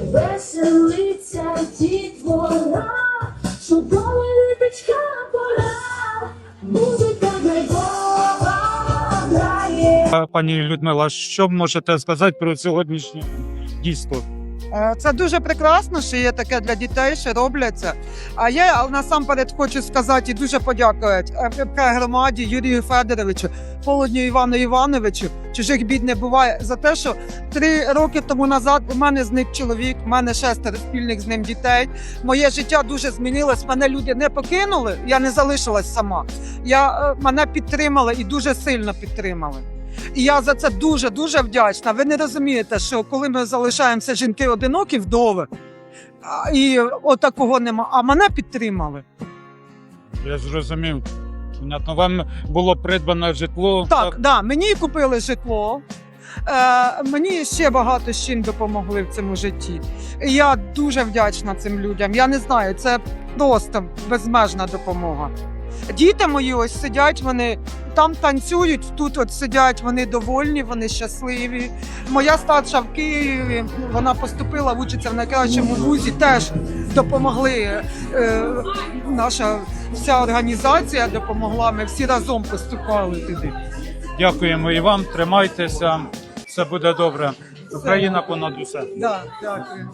веселиться дітвора, чудова літочка пора, музика драйвова грає. Пані Людмила, що можете сказати про сьогоднішнє дійство? Е, Це дуже прекрасно, що є таке для дітей, що робляться. А я насамперед хочу сказати і дуже подякувати громаді Юрію Федоровичу, Полудню Івану Івановичу. Чужих бід не буває за те, що три роки тому назад у мене зник чоловік, у мене шестеро спільних з ним дітей. Моє життя дуже змінилось. Мене люди не покинули, я не залишилась сама. Я, е, мене підтримали і дуже сильно підтримали. І я за це дуже дуже вдячна. Ви не розумієте, що коли ми залишаємося жінки одинокі вдови, і отакого нема. А мене підтримали. Я зрозумів. Понятно, вам було придбано житло. Так, да, мені купили житло. Е, мені ще багато з чим допомогли в цьому житті. І я дуже вдячна цим людям. Я не знаю, це просто безмежна допомога. Діти мої ось сидять, вони там танцюють, тут от сидять, вони довольні, вони щасливі. Моя старша в Києві, вона поступила, вчиться в найкращому вузі, теж допомогли. Е, наша вся організація допомогла. Ми всі разом поступали туди. Дякуємо і вам. Тримайтеся. Все буде добре. Україна понад усе. Да, дякую.